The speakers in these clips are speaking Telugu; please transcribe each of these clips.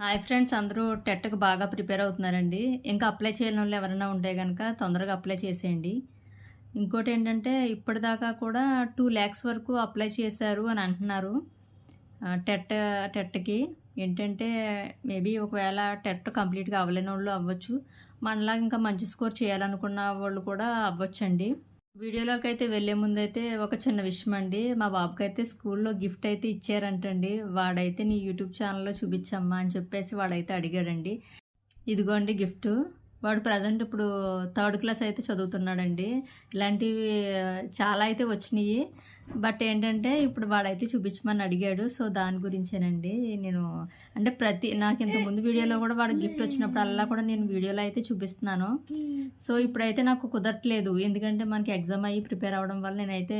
హాయ్ ఫ్రెండ్స్ అందరూ టెట్కి బాగా ప్రిపేర్ అవుతున్నారండి. ఇంకా అప్లై చేయని వాళ్ళు ఎవరైనా ఉంటే కనుక తొందరగా అప్లై చేసేయండి. ఇంకోటి ఏంటంటే ఇప్పటిదాకా కూడా టూ ల్యాక్స్ వరకు అప్లై చేశారు అని అంటున్నారు. టెట్ టెట్కి ఏంటంటే మేబీ ఒకవేళ టెట్ కంప్లీట్గా అవ్వలేని వాళ్ళు అవ్వచ్చు. మనలాగా ఇంకా మంచి స్కోర్ చేయాలనుకున్న వాళ్ళు కూడా అవ్వచ్చండి. వీడియోలోకి అయితే వెళ్ళే ముందు అయితే ఒక చిన్న విషయం అండి మా బాబుకి అయితే స్కూల్లో గిఫ్ట్ అయితే ఇచ్చారంటండి. వాడైతే నీ యూట్యూబ్ ఛానల్లో చూపించమ్మా అని చెప్పేసి వాడైతే అడిగాడండి. ఇదిగోండి గిఫ్ట్. వాడు ప్రజెంట్ ఇప్పుడు థర్డ్ క్లాస్ అయితే చదువుతున్నాడండి. ఇలాంటివి చాలా అయితే వచ్చినాయి. బట్ ఏంటంటే ఇప్పుడు వాడైతే చూపించమని అడిగాడు. సో దాని గురించేనండి. నేను అంటే ప్రతి నాకు ఇంత ముందు వీడియోలో కూడా వాడు గిఫ్ట్ వచ్చినప్పుడు అలా కూడా నేను వీడియోలో అయితే చూపిస్తున్నాను. సో ఇప్పుడైతే నాకు కుదరట్లేదు. ఎందుకంటే మనకి ఎగ్జామ్ అయ్యి ప్రిపేర్ అవ్వడం వల్ల నేనైతే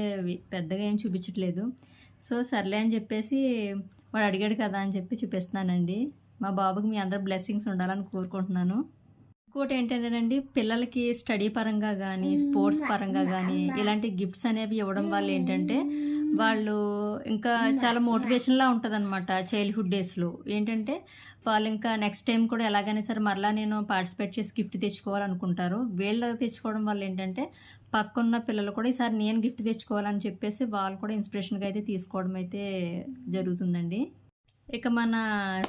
పెద్దగా ఏం చూపించట్లేదు. సో సర్లే అని చెప్పేసి వాడు అడిగాడు కదా అని చెప్పి చూపిస్తున్నానండి. మా బాబుకి మీ అందరు బ్లెస్సింగ్స్ ఉండాలని కోరుకుంటున్నాను. ఇంకోటి ఏంటంటేనండి పిల్లలకి స్టడీ పరంగా కానీ స్పోర్ట్స్ పరంగా కానీ ఇలాంటి గిఫ్ట్స్ అనేవి ఇవ్వడం వల్ల ఏంటంటే వాళ్ళు ఇంకా చాలా మోటివేషన్లా ఉంటుంది అనమాట చైల్డ్హుడ్ డేస్లో. ఏంటంటే వాళ్ళు ఇంకా నెక్స్ట్ టైం కూడా ఎలాగైనా సరే మరలా నేను పార్టిసిపేట్ చేసి గిఫ్ట్ తెచ్చుకోవాలనుకుంటారు. వీళ్ళు తెచ్చుకోవడం వల్ల ఏంటంటే పక్కన్న పిల్లలు కూడా ఈసారి నేను గిఫ్ట్ తెచ్చుకోవాలని చెప్పేసి వాళ్ళు కూడా ఇన్స్పిరేషన్గా అయితే తీసుకోవడం అయితే జరుగుతుందండి. ఇక మన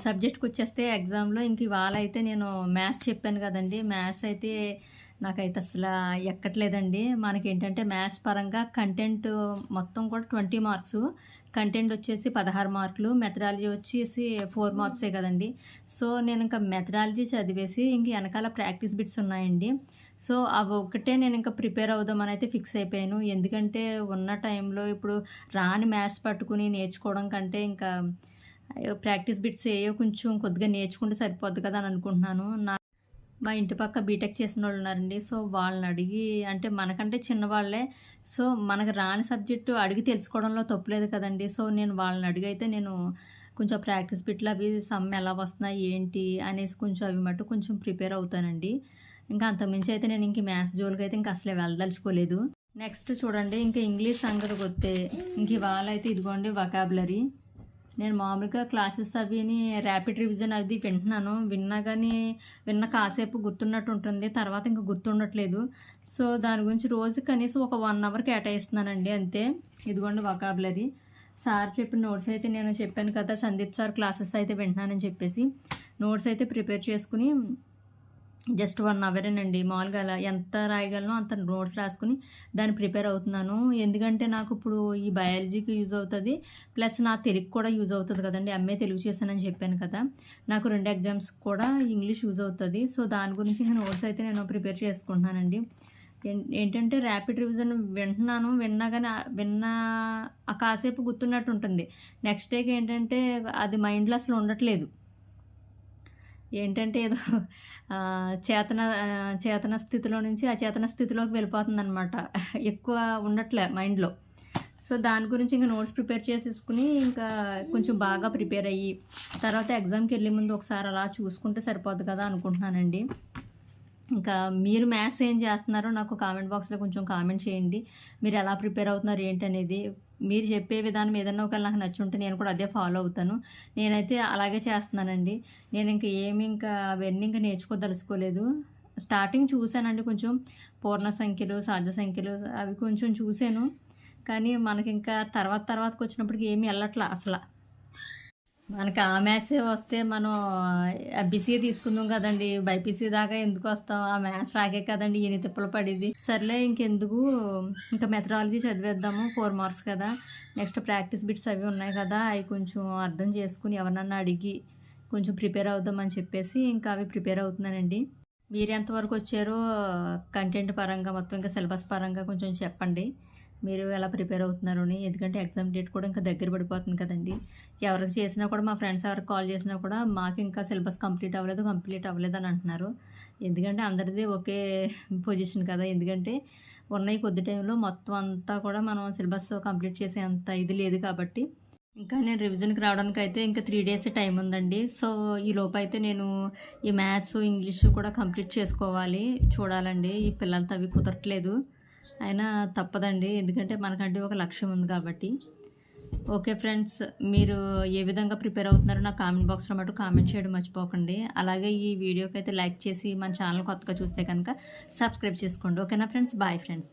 సబ్జెక్ట్కి వచ్చేస్తే ఎగ్జామ్లో ఇంక ఇవాళ అయితే నేను మ్యాథ్స్ చెప్పాను కదండి. మ్యాథ్స్ అయితే నాకైతే అసలు ఎక్కట్లేదండి. మనకి ఏంటంటే మ్యాథ్స్ పరంగా కంటెంట్ మొత్తం కూడా ట్వంటీ మార్క్స్. కంటెంట్ వచ్చేసి పదహారు మార్కులు. మెథడాలజీ వచ్చేసి ఫోర్ మార్క్సే కదండి. సో నేను ఇంకా మెథడాలజీ చదివేసి ఇంక వెనకాల ప్రాక్టీస్ బిట్స్ ఉన్నాయండి. సో అవి ఒకటే నేను ఇంకా ప్రిపేర్ అవుదామని అయితే ఫిక్స్ అయిపోయాను. ఎందుకంటే ఉన్న టైంలో ఇప్పుడు రాని మ్యాథ్స్ పట్టుకుని నేర్చుకోవడం కంటే ఇంకా ప్రాక్టీస్ బిట్స్ ఏయో కొంచెం కొద్దిగా నేర్చుకుంటే సరిపోద్ది కదా అని అనుకుంటున్నాను. నా మా ఇంటి పక్క బీటెక్ చేసిన వాళ్ళు ఉన్నారండి. సో వాళ్ళని అడిగి అంటే మనకంటే చిన్నవాళ్ళే. సో మనకు రాని సబ్జెక్టు అడిగి తెలుసుకోవడంలో తప్పులేదు కదండి. సో నేను వాళ్ళని అడిగి అయితే నేను కొంచెం ప్రాక్టీస్ బిట్లు అవి సమ్ ఎలా వస్తున్నాయి ఏంటి అనేసి కొంచెం అవి మటు కొంచెం ప్రిపేర్ అవుతానండి. ఇంకా అంతకుమించి అయితే నేను ఇంక మ్యాథ్స్ జోలికి అయితే ఇంకా అసలే వెళ్ళదలుచుకోలేదు. నెక్స్ట్ చూడండి ఇంకా ఇంగ్లీష్ సంగతికి వస్తే ఇంక ఇవాళ అయితే ఇదిగోండి వకాబులరీ నేను మామూలుగా క్లాసెస్ అవిని ర్యాపిడ్ రివిజన్ అది వింటున్నాను. విన్నా కానీ విన్న కాసేపు గుర్తున్నట్టు ఉంటుంది. తర్వాత ఇంకా గుర్తుండట్లేదు. సో దాని గురించి రోజు కనీసం ఒక వన్ అవర్ కేటాయిస్తున్నానండి అంతే. ఇదిగోండి వకాబులరీ సార్ చెప్పిన నోట్స్ అయితే నేను చెప్పాను కదా సందీప్ సార్ క్లాసెస్ అయితే వింటున్నానని చెప్పేసి. నోట్స్ అయితే ప్రిపేర్ చేసుకుని జస్ట్ వన్ అవరేనండి. మామూలుగా అలా ఎంత రాయగలనో అంత నోట్స్ రాసుకుని దాన్ని ప్రిపేర్ అవుతున్నాను. ఎందుకంటే నాకు ఇప్పుడు ఈ బయాలజీకి యూజ్ అవుతుంది. ప్లస్ నా తెలుగు కూడా యూజ్ అవుతుంది కదండి. ఎంఏ తెలుగు చేశానని చెప్పాను కదా. నాకు రెండు ఎగ్జామ్స్ కూడా ఇంగ్లీష్ యూజ్ అవుతుంది. సో దాని గురించి నేను నోట్స్ అయితే నేను ప్రిపేర్ చేసుకుంటున్నానండి. ఏంటంటే ర్యాపిడ్ రివిజన్ వింటున్నాను. విన్నా కానీ విన్నా ఆ కాసేపు గుర్తున్నట్టు ఉంటుంది నెక్స్ట్ డేకి ఏంటంటే అది మైండ్లో అసలు ఉండట్లేదు. ఏంటంటే ఏదో చేతన చేతన స్థితిలో నుంచి అచేతన స్థితిలోకి వెళ్ళిపోతుంది అనమాట ఎక్కువ ఉండట్లే మైండ్లో. సో దాని గురించి ఇంకా నోట్స్ ప్రిపేర్ చేసేసుకుని ఇంకా కొంచెం బాగా ప్రిపేర్ అయ్యి తర్వాత ఎగ్జామ్కి వెళ్ళే ముందు ఒకసారి అలా చూసుకుంటే సరిపోద్ది కదా అనుకుంటున్నానండి. ఇంకా మీరు మ్యాథ్స్ ఏం చేస్తున్నారో నాకు కామెంట్ బాక్స్లో కొంచెం కామెంట్ చేయండి. మీరు ఎలా ప్రిపేర్ అవుతున్నారు ఏంటనేది మీరు చెప్పే విధానం ఏదన్నా ఒకవేళ నాకు నచ్చుంటే నేను కూడా అదే ఫాలో అవుతాను. నేనైతే అలాగే చేస్తున్నానండి. నేను ఇంకా ఏమి ఇంకా అవన్నీ ఇంకా నేర్చుకోదలుచుకోలేదు. స్టార్టింగ్ చూశానండి కొంచెం పూర్ణ సంఖ్యలు సాధ్య సంఖ్యలు అవి కొంచెం చూశాను. కానీ మనకి ఇంకా తర్వాత తర్వాతకి వచ్చినప్పటికి ఏమీ వెళ్ళట్లా అసలు. మనకి ఆ మ్యాథ్స్ వస్తే మనం బీసీఏ తీసుకుందాం కదండి. బైపీసీ దాకా ఎందుకు వస్తాం? ఆ మ్యాథ్స్ రాకే కదండి. ఈయన తిప్పలు పడింది సర్లే ఇంకెందుకు? ఇంకా మెథడాలజీ చదివేద్దాము. ఫోర్ మార్క్స్ కదా. నెక్స్ట్ ప్రాక్టీస్ బిట్స్ అవి ఉన్నాయి కదా. అవి కొంచెం అర్థం చేసుకుని ఎవరన్నా అడిగి కొంచెం ప్రిపేర్ అవుదామని చెప్పేసి ఇంకా అవి ప్రిపేర్ అవుతున్నానండి. మీరు ఎంతవరకు వచ్చారో కంటెంట్ పరంగా మొత్తం ఇంకా సిలబస్ పరంగా కొంచెం చెప్పండి. మీరు ఎలా ప్రిపేర్ అవుతున్నారు అని ఎందుకంటే ఎగ్జామ్ డేట్ కూడా ఇంకా దగ్గర పడిపోతుంది కదండి. ఎవరికి చేసినా కూడా మా ఫ్రెండ్స్ ఎవరికి కాల్ చేసినా కూడా మాకు ఇంకా సిలబస్ కంప్లీట్ అవ్వలేదు కంప్లీట్ అవ్వలేదు అని అంటున్నారు. ఎందుకంటే అందరిది ఒకే పొజిషన్ కదా. ఎందుకంటే ఉన్నాయి కొద్ది టైంలో మొత్తం అంతా కూడా మనం సిలబస్ కంప్లీట్ చేసే అంత ఇది లేదు కాబట్టి ఇంకా నేను రివిజన్కి రావడానికి అయితే ఇంకా త్రీ డేస్ టైం ఉందండి. సో ఈ లోపు అయితే నేను ఈ మ్యాథ్స్ ఇంగ్లీష్ కూడా కంప్లీట్ చేసుకోవాలి. చూడాలండి. ఈ పిల్లలతో అవి కుదరట్లేదు. అయినా తప్పదండి. ఎందుకంటే మనకంటే ఒక లక్ష్యం ఉంది కాబట్టి. ఓకే ఫ్రెండ్స్ మీరు ఏ విధంగా ప్రిపేర్ అవుతున్నారో నా కామెంట్ బాక్స్లో మటు కామెంట్ చేయడం మర్చిపోకండి. అలాగే ఈ వీడియోకి అయితే లైక్ చేసి మన ఛానల్ కొత్తగా చూస్తే కనుక సబ్స్క్రైబ్ చేసుకోండి. ఓకేనా ఫ్రెండ్స్ బాయ్ ఫ్రెండ్స్